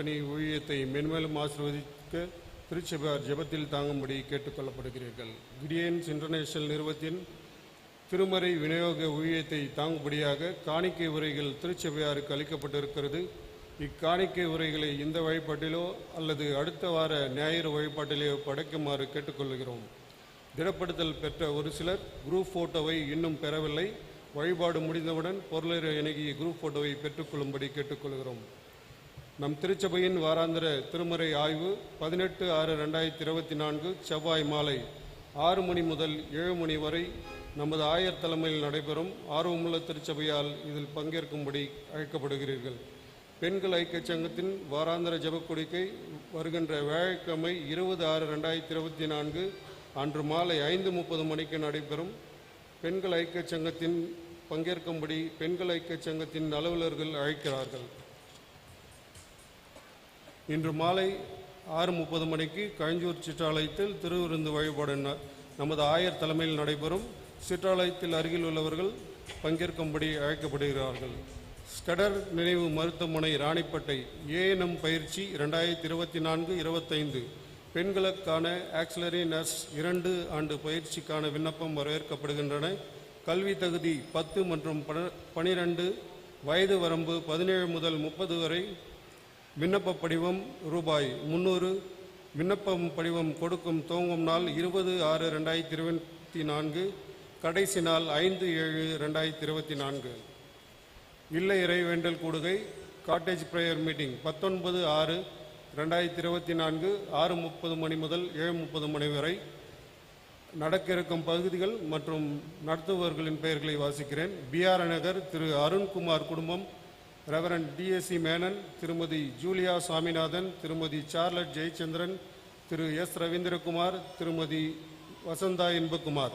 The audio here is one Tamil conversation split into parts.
திருப்பணி ஊழியத்தை மென்மேலும் ஆசிர்வதிக்க திருச்சபையார் ஜெபத்தில் தாங்கும்படி கேட்டுக்கொள்ளப்படுகிறீர்கள். கிரியன்ஸ் இன்டர்நேஷனல் நிறுவனத்தின் திருமறை விநியோக ஊழியத்தை தாங்கும்படியாக காணிக்கை உரைகள் திருச்சபையாருக்கு அளிக்கப்பட்டிருக்கிறது. இக்காணிக்கை உரைகளை இந்த வழிபாட்டிலோ அல்லது அடுத்த வார ஞாயிறு வழிபாட்டிலோ படைக்குமாறு கேட்டுக்கொள்கிறோம். திடப்படுத்தல் பெற்ற ஒரு சிலர் குரூப் போட்டோவை இன்னும் பெறவில்லை. வழிபாடு முடிந்தவுடன் பொருளரை இணங்கி குரூப் போட்டோவை பெற்றுக்கொள்ளும்படி கேட்டுக்கொள்கிறோம். நம் திருச்சபையின் வாராந்திர திருமறை ஆய்வு பதினெட்டு ஆறு ரெண்டாயிரத்தி இருபத்தி நான்கு செவ்வாய் மாலை ஆறு மணி முதல் ஏழு மணி வரை நமது ஆயர் தலைமையில் நடைபெறும் ஆர்வமுள்ள திருச்சபையால் இதில் பங்கேற்கும்படி அழைக்கப்படுகிறீர்கள். பெண்கள் ஐக்கிய சங்கத்தின் வாராந்திர ஜபக்கொடிக்கை வருகின்ற வியாழக்கிழமை இருபது ஆறு ரெண்டாயிரத்தி இருபத்தி நான்கு அன்று மாலை ஐந்து முப்பது மணிக்கு நடைபெறும். பெண்கள் ஐக்கிய சங்கத்தின் பங்கேற்கும்படி பெண்கள் ஐக்கிய சங்கத்தின் அலுவலர்கள் அழைக்கிறார்கள். இன்று மாலை ஆறு முப்பது மணிக்கு கழஞ்சூர் சிற்றாலயத்தில் திருவிருந்து வழிபாடு ந- நமது ஆயர் தலைமையில் நடைபெறும். சிற்றாலயத்தில் அருகில் உள்ளவர்கள் பங்கேற்கும்படி அழைக்கப்படுகிறார்கள். ஸ்கடர் நினைவு மருத்துவமனை ராணிப்பேட்டை ஏஎன்எம் பயிற்சி இரண்டாயிரத்தி இருபத்தி நான்கு இருபத்தைந்து. பெண்களுக்கான ஆக்சிலரி நர்ஸ் இரண்டு ஆண்டு பயிற்சிக்கான விண்ணப்பம் வரவேற்கப்படுகின்றன. கல்வி தகுதி பத்து மற்றும் பன- பனிரெண்டு. வயது வரம்பு பதினேழு முதல் முப்பது வரை விண்ணப்ப படிவம் ரூபாய் முந்நூறு விண்ணப்பம் படிவம் கொடுக்கும் துவங்கும் நாள் இருபது ஆறு ரெண்டாயிரத்தி இருபத்தி நான்கு. கடைசி நாள் ஐந்து ஏழு ரெண்டாயிரத்தி இருபத்தி நான்கு. இல்லை இறைவேண்டல் கூடுகை காட்டேஜ் ப்ரேயர் மீட்டிங் பத்தொன்பது ஆறு ரெண்டாயிரத்தி இருபத்தி நான்கு ஆறு முப்பது மணி முதல் ஏழு முப்பது மணி வரை. நடக்க இருக்கும் பகுதிகள் மற்றும் நடத்துபவர்களின் பெயர்களை வாசிக்கிறேன். பிஆர் நகர் திரு அருண்குமார் குடும்பம் ரெவரன் டிஎஸ்சி மேனன் திருமதி ஜூலியா சாமிநாதன் திருமதி சார்லட் ஜெயச்சந்திரன் திரு எஸ் ரவீந்திரகுமார் திருமதி வசந்தா இன்பகுமார்.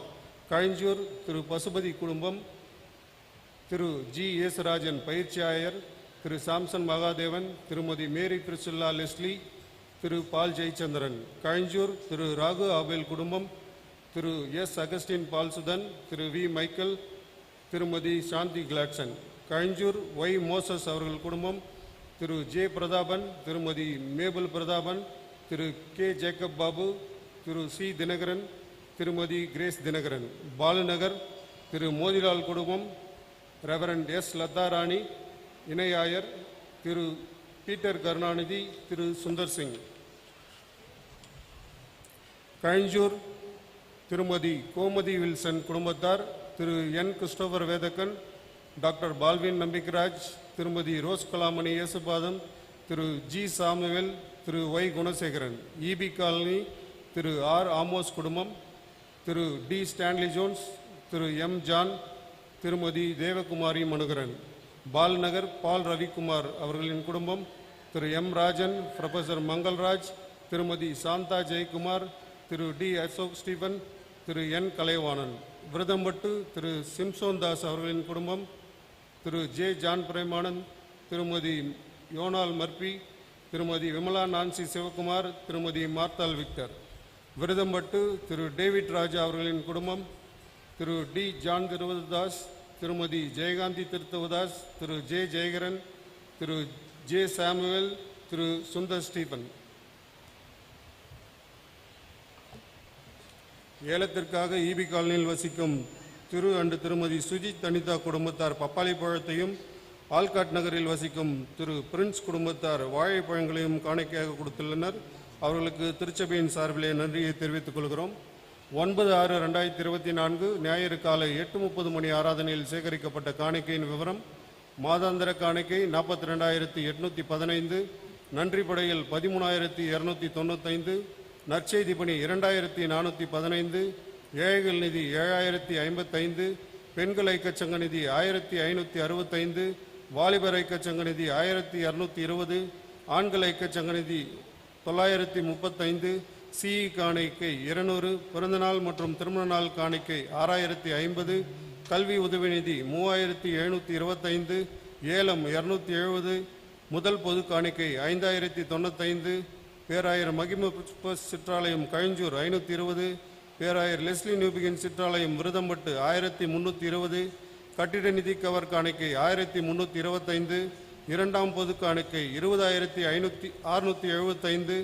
கழிஞ்சூர் திரு பசுபதி குடும்பம் திரு ஜி இயேசுராஜன் பயிற்சி ஆயர் திரு சாம்சன் மகாதேவன் திருமதி மேரி பிரிசுல்லா லெஸ்லி திரு பால் ஜெயச்சந்திரன். கழிஞ்சூர் திரு ராகு ஆபேல் குடும்பம் திரு எஸ் அகஸ்டின் பால்சுதன் திரு வி மைக்கேல் திருமதி Shanthi Gladson Kalinjur Y Moses அவர்கள் குடும்பம் திரு ஜே பிரதாபன் திருமதி மேபல் பிரதாபன் திரு கே ஜேக்கப் பாபு திரு சி தினகரன் திருமதி கிரேஸ் தினகரன். பாலுநகர் திரு மோதிலால் குடும்பம் ரெவரண்ட் எஸ் லதா ராணி இணை ஆயர் திரு பீட்டர் கருணாநிதி திரு சுந்தர் சிங். கழிஞ்சூர் திருமதி கோமதி வில்சன் குடும்பத்தார் திரு N Christopher Vedakkan doctor Baldwin நம்பிக்கராஜ் திருமதி ரோஸ் கலாமணி இயேசுபாதம் திரு ஜி சாமுவேல் திரு ஒய் குணசேகரன் இபி காலனி திரு ஆர் ஆமோஸ் குடும்பம் திரு டி ஸ்டான்லி ஜோன்ஸ் திரு எம் ஜான் திருமதி தேவகுமாரி மனுகரன் பால்நகர் பால் ரவிக்குமார் அவர்களின் குடும்பம் திரு எம் ராஜன் ப்ரொஃபஸர் மங்கள்ராஜ் திருமதி சாந்தா ஜெயக்குமார் திரு டி அசோக் ஸ்டீபன் திரு என் கலைவாணன். விரதம்பட்டு திரு சிம்சோன் தாஸ் அவர்களின் குடும்பம் திரு ஜே ஜான் பிரேமானந்த் திருமதி யோனால் மர்பி திருமதி விமலா நான்சி சிவகுமார் திருமதி மார்த்தால் விக்டர். விருதம்பட்டு திரு டேவிட் ராஜா அவர்களின் குடும்பம் திரு டி ஜான் திருவதாஸ் திருமதி ஜெயகாந்தி திருத்தவதாஸ் திரு ஜே ஜெயகரன் திரு ஜே சாமுவேல் திரு சுந்தர் ஸ்டீபன். ஏலத்திற்காக ஈபி காலனியில் வசிக்கும் திரு அண்டு திருமதி சுஜித் அனிதா குடும்பத்தார் பப்பாளி பழத்தையும் ஆல்காட் நகரில் வசிக்கும் திரு பிரின்ஸ் குடும்பத்தார் வாழைப்பழங்களையும் காணிக்கையாக கொடுத்துள்ளனர். அவர்களுக்கு திருச்சபையின் சார்பிலே நன்றியை தெரிவித்துக் கொள்கிறோம். ஒன்பது ஆறு ரெண்டாயிரத்தி இருபத்தி நான்கு ஞாயிறு காலை எட்டு முப்பது மணி ஆராதனையில் சேகரிக்கப்பட்ட காணிக்கையின் விவரம். மாதாந்திர காணிக்கை நாற்பத்தி ரெண்டாயிரத்தி எட்நூற்றி பதினைந்து நன்றி படையில் பதிமூணாயிரத்தி இரநூத்தி தொண்ணூத்தைந்து நற்செய்தி பணி இரண்டாயிரத்தி நானூற்றி பதினைந்து ஏழைகள் நிதி ஏழாயிரத்தி ஐம்பத்தைந்து பெண்கள் ஐக்கச்சங்க நிதி ஆயிரத்தி ஐநூற்றி அறுபத்தைந்து வாலிபர் ஐக்கச்சங்க நிதி ஆயிரத்தி இரநூத்தி இருபது ஆண்கள் ஐக்கச்சங்க நிதி தொள்ளாயிரத்தி முப்பத்தைந்து சிஇ காணிக்கை இருநூறு பிறந்தநாள் மற்றும் திருமண நாள் காணிக்கை ஆறாயிரத்தி ஐம்பது கல்வி உதவி நிதி மூவாயிரத்தி எழுநூற்றி இருபத்தைந்து ஏலம் இரநூத்தி எழுபது முதல் பொது காணிக்கை ஐந்தாயிரத்தி தொண்ணூத்தைந்து பேராயர் மகிம சிற்றாலயம் கழிஞ்சூர் ஐநூற்றி இருபது பேராயர் லெஸ்லி நியூபிகின் சிற்றாலயம் விருதம்பட்டு ஆயிரத்தி முந்நூற்றி இருபது கட்டிட நிதி கவர் காணிக்கை ஆயிரத்தி முந்நூற்றி இருபத்தைந்து இரண்டாம் பொது காணிக்கை இருபதாயிரத்தி ஐநூற்றி அறுநூற்றி எழுபத்தைந்து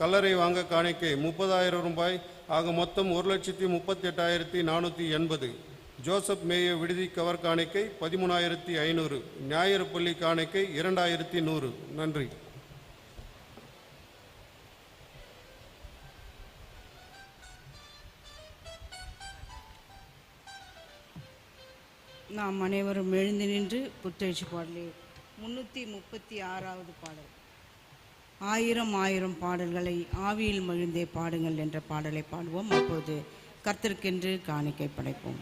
கல்லறை வாங்க காணிக்கை முப்பதாயிரம் ரூபாய் ஆக மொத்தம் ஒரு லட்சத்தி முப்பத்தி எட்டாயிரத்தி நானூற்றி எண்பது. ஜோசப் மேய விடுதி கவர் காணிக்கை பதிமூணாயிரத்தி ஐநூறு ஞாயிறு பள்ளி காணிக்கை இரண்டாயிரத்தி நூறு. நன்றி. நாம் அனைவரும் எழுந்து நின்று புத்தெழுச்சி பாடலே. முன்னூற்றி முப்பத்தி ஆறாவது பாடல். ஆயிரம் ஆயிரம் பாடல்களை ஆவியில் மகிழ்ந்தே பாடுங்கள் என்ற பாடலை பாடுவோம். அப்போது கர்த்தருக்கென்று காணிக்கை படைப்போம்.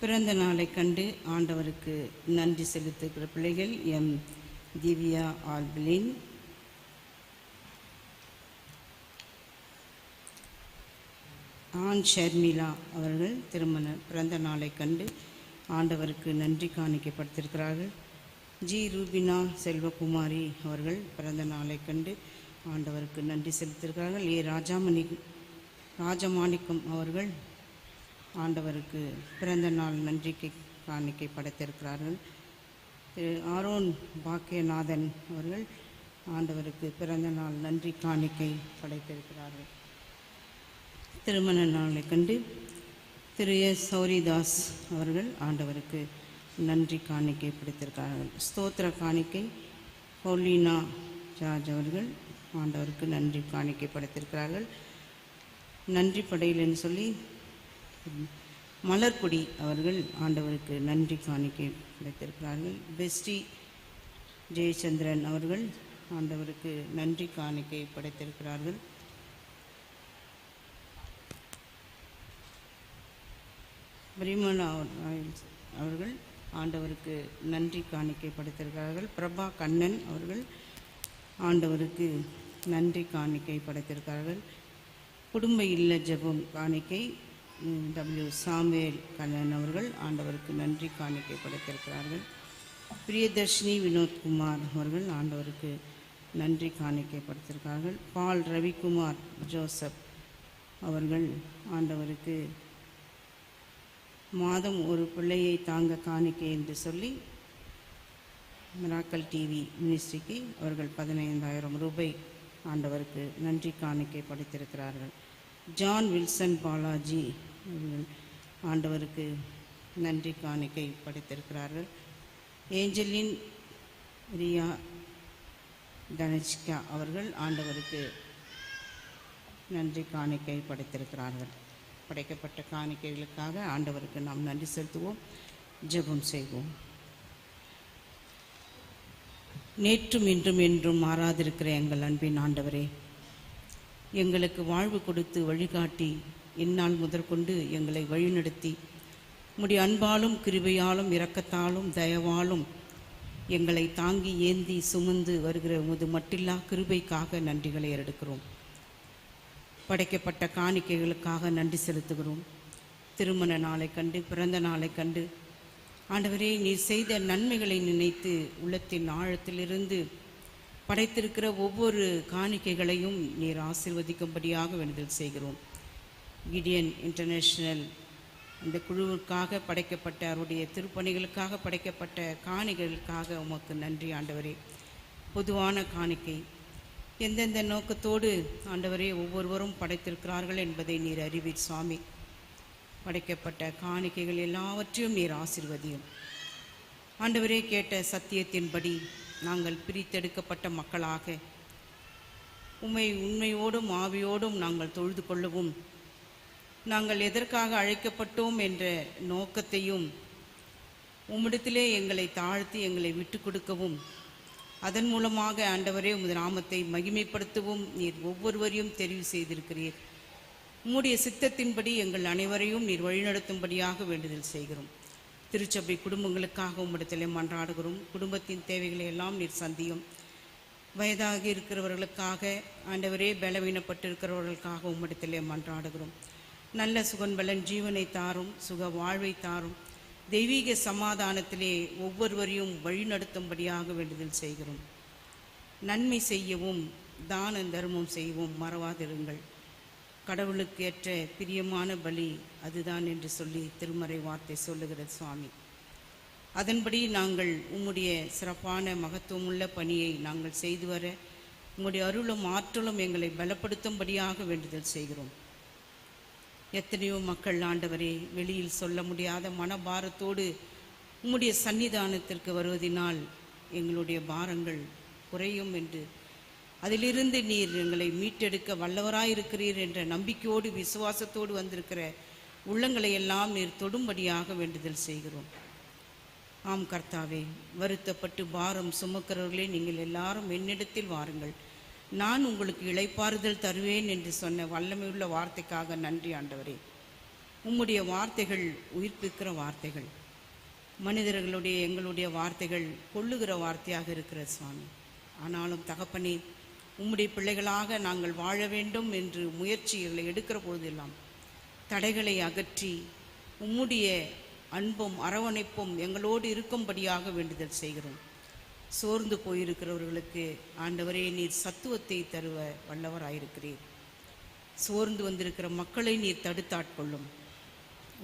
பிறந்த நாளை கண்டு ஆண்டவருக்கு நன்றி செலுத்துகிற பிள்ளைகள் எம். திவ்யா ஆல்பிலின். ஆண் ஷர்மிளா அவர்கள் திருமண பிறந்த நாளை கண்டு ஆண்டவருக்கு நன்றி காணிக்கப்படுத்திருக்கிறார்கள் ஜி. ரூபினா செல்வகுமாரி அவர்கள் பிறந்த நாளை கண்டு ஆண்டவருக்கு நன்றி செலுத்திருக்கிறார்கள் ஏ. ராஜாமணி ராஜமாணிக்கம் அவர்கள் ஆண்டவருக்கு பிறந்த நாள் நன்றிக்கு காணிக்கை படைத்திருக்கிறார்கள். திரு ஆரோன் பாக்கியநாதன் அவர்கள் ஆண்டவருக்கு பிறந்த நாள் நன்றி காணிக்கை படைத்திருக்கிறார்கள். திருமண நாளை கண்டு திரு எஸ். சௌரிதாஸ் அவர்கள் ஆண்டவருக்கு நன்றி காணிக்கை படைத்திருக்கிறார்கள். ஸ்தோத்திர காணிக்கை பௌலினா ஜார்ஜ் அவர்கள் ஆண்டவருக்கு நன்றி காணிக்கை படைத்திருக்கிறார்கள். நன்றி படையில்னு சொல்லி மலர்கொடி அவர்கள் ஆண்டவருக்கு நன்றி காணிக்கை படைத்திருக்கிறார்கள் பெஸ்டி ஜெயச்சந்திரன் அவர்கள் ஆண்டவருக்கு நன்றி காணிக்கை படைத்திருக்கிறார்கள். பிரிமனா அவர்கள் ஆண்டவருக்கு நன்றி காணிக்கை படைத்திருக்கிறார்கள். பிரபா கண்ணன் அவர்கள் ஆண்டவருக்கு நன்றி காணிக்கை படைத்திருக்கிறார்கள். குடும்ப இல்ல ஜெபம் காணிக்கை டபிள்யூ சாமுவேல் கண்ணன் அவர்கள் ஆண்டவருக்கு நன்றி காணிக்கை படைத்திருக்கிறார்கள். பிரியதர்ஷினி வினோத்குமார் அவர்கள் ஆண்டவருக்கு நன்றி காணிக்கை படைத்திருக்கிறார்கள். பால் ரவிக்குமார் ஜோசப் அவர்கள் ஆண்டவருக்கு மாதம் ஒரு பிள்ளையை தாங்க காணிக்கை என்று சொல்லி மிராக்கல் டிவி மினிஸ்ட்ரிக்கு அவர்கள் பதினைந்தாயிரம் ரூபாய் ஆண்டவருக்கு நன்றி காணிக்கை படைத்திருக்கிறார்கள். ஜான் வில்சன் பாலாஜி ஆண்டவருக்கு நன்றி காணிக்கை படைத்திருக்கிறார்கள். ஏஞ்சலின் ரியா தனச்சிகா அவர்கள் ஆண்டவருக்கு நன்றி காணிக்கை படைத்திருக்கிறார்கள். படைக்கப்பட்ட காணிக்கைகளுக்காக ஆண்டவருக்கு நாம் நன்றி செலுத்துவோம் ஜெபம் செய்வோம். நேற்றும் இன்றும் என்றும் மாறாதிருக்கிற எங்கள் அன்பின் ஆண்டவரே எங்களுக்கு வாழ்வு கொடுத்து வழிகாட்டி இந்நாள் முதற்கொண்டு எங்களை வழிநடத்தி. உம்முடைய அன்பாலும் கிருபையாலும் இரக்கத்தாலும் தயவாலும் எங்களை தாங்கி ஏந்தி சுமந்து வருகிற உமது மட்டில்லா கிருபைக்காக நன்றிகளை எடுக்கிறோம் படைக்கப்பட்ட காணிக்கைகளுக்காக நன்றி செலுத்துகிறோம். திருமண நாளை கண்டு பிறந்த நாளை கண்டு ஆண்டவரே நீர் செய்த நன்மைகளை நினைத்து உள்ளத்தின் ஆழத்திலிருந்து படைத்திருக்கிற ஒவ்வொரு காணிக்கைகளையும் நீர் ஆசிர்வதிக்கும்படியாக வேண்டுதல் செய்கிறோம். கிடியன் இன்டர்நேஷ்னல் இந்த குழுவுக்காக படைக்கப்பட்ட அவருடைய திருப்பணிகளுக்காக படைக்கப்பட்ட காணிகளுக்காக உமக்கு நன்றி ஆண்டவரே. பொதுவான காணிக்கை. எந்தெந்த நோக்கத்தோடு ஆண்டவரே ஒவ்வொருவரும் படைத்திருக்கிறார்கள் என்பதை நீர் அறிவீர் சுவாமி. படைக்கப்பட்ட காணிக்கைகள் எல்லாவற்றையும் நீர் ஆசிர்வதியும். ஆண்டவரே கேட்ட சத்தியத்தின்படி நாங்கள் பிரித்தெடுக்கப்பட்ட மக்களாக உண்மை உண்மையோடும் ஆவியோடும் நாங்கள் தொழுது கொள்ளவும் நாங்கள் எதற்காக அழைக்கப்பட்டோம் என்ற நோக்கத்தையும் உம்மிடத்திலே எங்களை தாழ்த்தி எங்களை விட்டு கொடுக்கவும் அதன் மூலமாக ஆண்டவரே உமது நாமத்தை மகிமைப்படுத்தவும் நீர் ஒவ்வொருவரையும் தெரிவு செய்திருக்கிறீர். உம்முடைய சித்தத்தின்படி எங்கள் அனைவரையும் நீர் வழிநடத்தும்படியாக வேண்டுதல் செய்கிறோம். திருச்சபை குடும்பங்களுக்காக உம்மிடத்திலே மன்றாடுகிறோம். குடும்பத்தின் தேவைகளை எல்லாம் நீர் சந்தியும். வயதாகி இருக்கிறவர்களுக்காக ஆண்டவரே பலவீனப்பட்டிருக்கிறவர்களுக்காக உம்மிடத்திலே மன்றாடுகிறோம். நல்ல சுகன்பலன் ஜீவனை தாரும் சுக வாழ்வை தாரும். தெய்வீக சமாதானத்திலே ஒவ்வொருவரையும் வழிநடத்தும்படியாக வேண்டுதல் செய்கிறோம். நன்மை செய்யவும் தான தர்மம் செய்யவும் மறவாதிருங்கள். கடவுளுக்கு ஏற்ற பிரியமான பலி அதுதான் என்று சொல்லி திருமறை வார்த்தை சொல்லுகிறது சுவாமி. அதன்படி நாங்கள் உம்முடைய சிறப்பான மகத்துவமுள்ள பணியை நாங்கள் செய்து வர உம்முடைய அருளும் ஆற்றலும் எங்களை பலப்படுத்தும்படியாக வேண்டுதல் செய்கிறோம். எத்தனையோ மக்கள் ஆண்டவரே வெளியில் சொல்ல முடியாத மனபாரத்தோடு உம்முடைய சன்னிதானத்திற்கு வருவதினால் எங்களுடைய பாரங்கள் குறையும் என்று. அதிலிருந்து நீர் எங்களை மீட்டெடுக்க வல்லவராயிருக்கிறீர் என்ற நம்பிக்கையோடு விசுவாசத்தோடு வந்திருக்கிற உள்ளங்களை எல்லாம் நீர் தொடும்படியாக வேண்டுதல் செய்கிறோம். ஆம் கர்த்தாவே வருத்தப்பட்டு பாரம் சுமக்கிறவர்களே நீங்கள் எல்லாரும் என்னிடத்தில் வாருங்கள். நான் உங்களுக்கு இளைப்பாறுதல் தருவேன் என்று சொன்ன வல்லமையுள்ள வார்த்தைக்காக நன்றி ஆண்டவரே. உம்முடைய வார்த்தைகள் உயிர்ப்பிக்கிற வார்த்தைகள். மனிதர்களுடைய எங்களுடைய வார்த்தைகள் கொள்ளுகிற வார்த்தையாக இருக்கிற சுவாமி. ஆனாலும் தகப்பனே உம்முடைய பிள்ளைகளாக நாங்கள் வாழ வேண்டும் என்று முயற்சிகளை எடுக்கிற பொழுதெல்லாம் தடைகளை அகற்றி உம்முடைய அன்பும் அரவணைப்பும் எங்களோடு இருக்கும்படியாக வேண்டுதல் செய்கிறோம். சோர்ந்து போயிருக்கிறவர்களுக்கு ஆண்டவரே நீர் சத்துவத்தை தருவ வல்லவராயிருக்கிறீர். சோர்ந்து வந்திருக்கிற மக்களை நீர் தடுத்தாட்கொள்ளும்.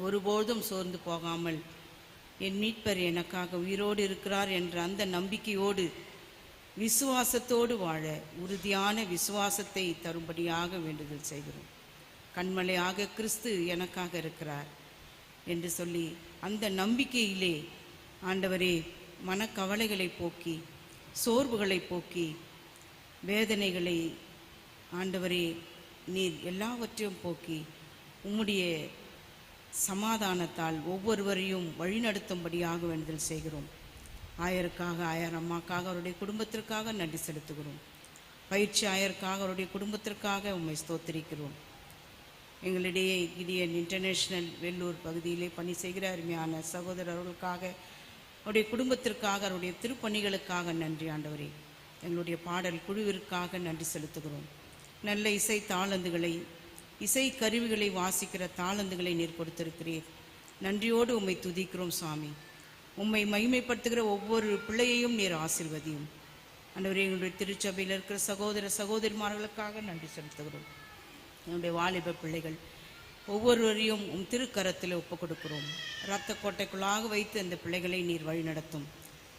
ஒருபோதும் சோர்ந்து போகாமல் என் மீட்பர் எனக்காக உயிரோடு இருக்கிறார் என்ற அந்த நம்பிக்கையோடு விசுவாசத்தோடு வாழ உறுதியான விசுவாசத்தை தரும்படியாக வேண்டுதல் செய்கிறோம். கண்மலையாக கிறிஸ்து எனக்காக இருக்கிறார் என்று சொல்லி அந்த நம்பிக்கையிலே ஆண்டவரே மனக்கவலைகளை போக்கி சோர்வுகளை போக்கி வேதனைகளை ஆண்டவரே நீர் எல்லாவற்றையும் போக்கி உம்முடைய சமாதானத்தால் ஒவ்வொருவரையும் வழிநடத்தும்படியாக வேண்டுதல் செய்கிறோம். ஆயருக்காக ஆயர் அம்மாக்காக அவருடைய குடும்பத்திற்காக நன்றி செலுத்துகிறோம். பயிற்சி ஆயருக்காக அவருடைய குடும்பத்திற்காக உம்மை ஸ்தோத்திரிக்கிறோம். எங்களிடையே கிடியன் இன்டர்நேஷனல் வெள்ளூர் பகுதியிலே பணி செய்கிற அருமையான சகோதரர்களுக்காக அவருடைய குடும்பத்திற்காக அவருடைய திருப்பணிகளுக்காக நன்றி ஆண்டவரே. எங்களுடைய பாடல் குழுவிற்காக நன்றி செலுத்துகிறோம். நல்ல இசை தாளந்துகளை இசை கருவிகளை வாசிக்கிற தாளந்துகளை நீர் கொடுத்திருக்கிறீர். நன்றியோடு உம்மை துதிக்கிறோம் சுவாமி உம்மை மகிமைப்படுத்துகிற ஒவ்வொரு பிள்ளையையும் நீர் ஆசிர்வதியும். அன்றுவரே எங்களுடைய திருச்சபையில் இருக்கிற சகோதர சகோதரிமார்களுக்காக நன்றி செலுத்துகிறோம். என்னுடைய வாலிப பிள்ளைகள் ஒவ்வொருவரையும் உம் திருக்கரத்தில் ஒப்புக் கொடுக்கிறோம். இரத்த கோட்டைக்குள்ளாக வைத்து அந்த பிள்ளைகளை நீர் வழிநடத்தும்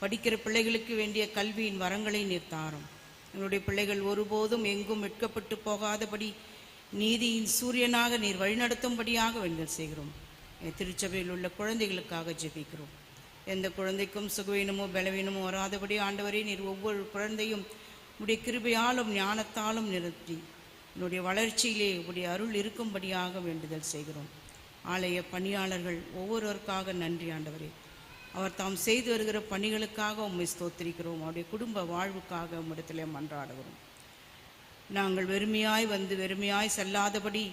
படிக்கிற பிள்ளைகளுக்கு வேண்டிய கல்வியின் வரங்களை நீர் தாரும். எங்களுடைய பிள்ளைகள் ஒருபோதும் எங்கும் வெட்கப்பட்டு போகாதபடி நீதியின் சூரியனாக நீர் வழிநடத்தும்படியாக வேண்டல் செய்கிறோம். திருச்சபையில் உள்ள குழந்தைகளுக்காக ஜெபிக்கிறோம். எந்த குழந்தைக்கும் சுகவீனமோ பலவீனமோ வராதபடி ஆண்டவரே நீர் ஒவ்வொரு குழந்தையும் உடைய கிருபையாலும் ஞானத்தாலும் நிறுத்தி என்னுடைய வளர்ச்சியிலே உடைய அருள் இருக்கும்படியாக வேண்டுதல் செய்கிறோம். ஆலய பணியாளர்கள் ஒவ்வொருவருக்காக நன்றி ஆண்டவரே. அவர் தாம் செய்து வருகிற பணிகளுக்காக உம்மை ஸ்தோத்திரிக்கிறோம். அவருடைய குடும்ப வாழ்வுக்காக உம்மிடத்திலே மன்றாடுகிறோம். நாங்கள் வெறுமையாய் வந்து வெறுமையாய் செல்லாதபடி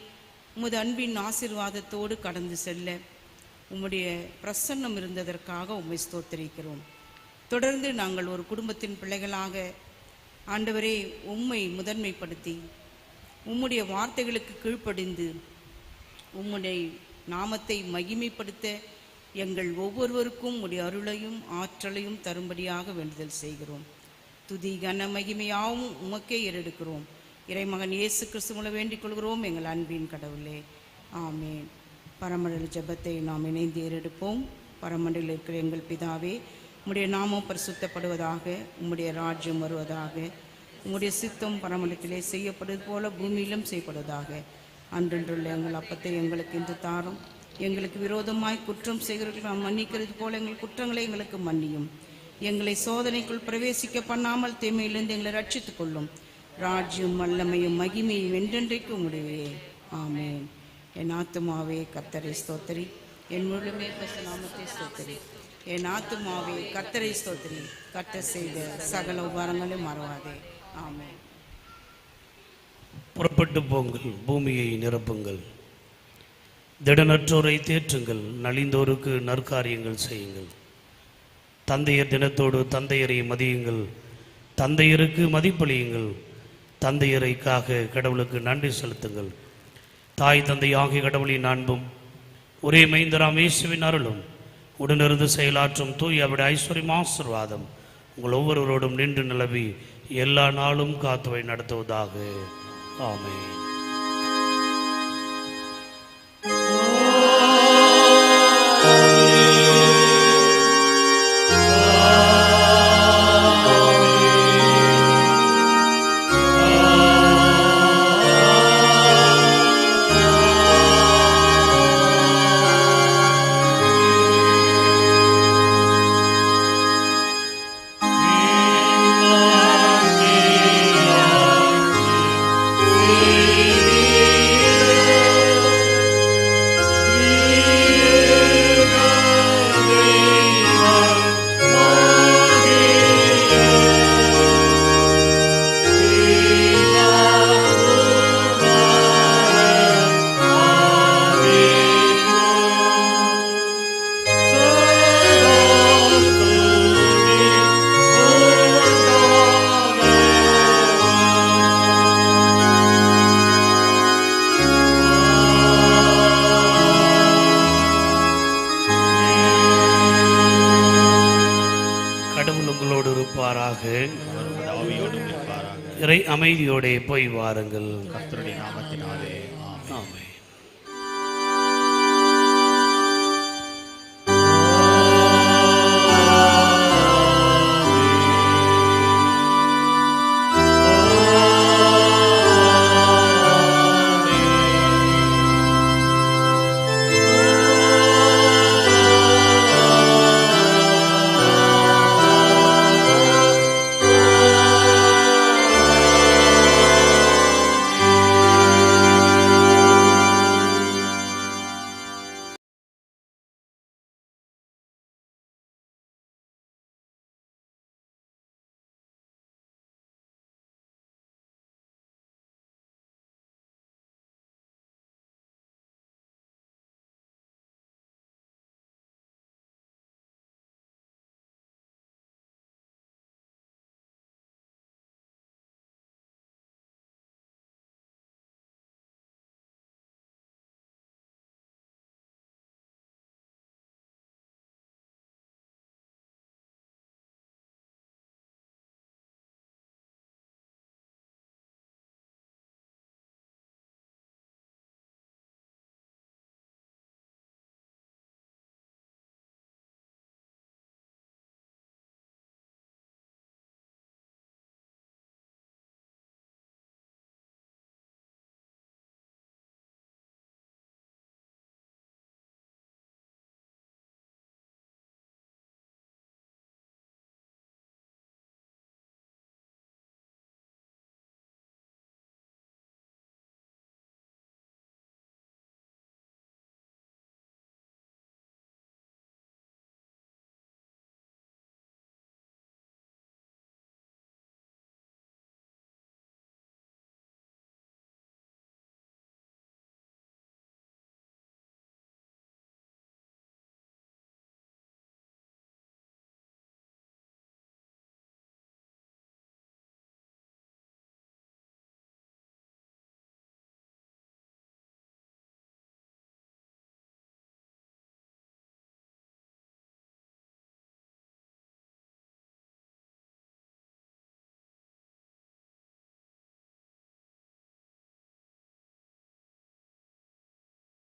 உமது அன்பின் ஆசீர்வாதத்தோடு கடந்து செல்ல உம்முடைய பிரசன்னம் இருந்ததற்காக உம்மை ஸ்தோத்திரிக்கிறோம். தொடர்ந்து நாங்கள் ஒரு குடும்பத்தின் பிள்ளைகளாக ஆண்டவரே உம்மை முதன்மைப்படுத்தி உம்முடைய வார்த்தைகளுக்கு கீழ்ப்படிந்து உம்முடைய நாமத்தை மகிமைப்படுத்த எங்கள் ஒவ்வொருவருக்கும் உடைய அருளையும் ஆற்றலையும் தரும்படியாக வேண்டுதல் செய்கிறோம். துதி கன மகிமையாகவும் உமக்கே ஏறெடுக்கிறோம். இறைமகன் இயேசு கிறிஸ்து வேண்டிக் கொள்கிறோம் எங்கள் அன்பின் கடவுளே. ஆமேன். பரமண்டல ஜெபத்தை நாம் இணைந்து ஏறெடுப்போம். பரமண்டலில் இருக்கிற எங்கள் பிதாவே உம்முடைய நாமம் பரிசுத்தப்படுவதாக உம்முடைய ராஜ்யம் வருவதாக உங்களுடைய சித்தம் பரமளத்திலே செய்யப்படுவது போல பூமியிலும் செய்யப்படுவதாக. அன்றென்றுள்ள எங்கள் அப்பத்தை எங்களுக்கு இன்று தாரும். எங்களுக்கு விரோதமாய் குற்றம் செய்கிறவர்கள் நாம் மன்னிக்கிறது போல எங்கள் குற்றங்களை எங்களுக்கு மன்னியும். எங்களை சோதனைக்குள் பிரவேசிக்க பண்ணாமல் தீமையிலிருந்து எங்களை ரட்சித்துக் கொள்ளும். ராஜ்யம் வல்லமையும் மகிமையும் என்றென்றைக்கு உங்களுடைய ஆமேன். என் ஆத்துமாவே கத்தரை ஸ்தோத்திரி. என் முழுமே நாமத்தை ஸ்தோத்திரி. என் ஆத்துமாவே கத்தரை ஸ்தோத்திரி. கத்த செய்த சகல உபாரங்களும் மறவாதே. புறப்பட்டு போங்கள் பூமியை நிரப்புங்கள். திடனற்றோரை தேற்றுங்கள் நலிந்தோருக்கு நற்காரியங்கள் செய்யுங்கள். தந்தையர் தினத்தோடு தந்தையரை மதியுங்கள் தந்தையருக்கு மதிப்பளியுங்கள் தந்தையரைக்காக கடவுளுக்கு நன்றி செலுத்துங்கள். தாய் தந்தை ஆகிய கடவுளின் அன்பும் ஒரே மைந்தராம் இயேசுவின் அருளும் உடனிருந்து செயலாற்றும் தூய் அவருடைய ஐஸ்வர்யம் ஆசிர்வாதம் உங்கள் ஒவ்வொருவரோடும் நின்று நிலவி எல்லா நாளும் காத்துவை நடத்துவதாக. ஆமை அமைதியோடே போய் வாருங்கள்.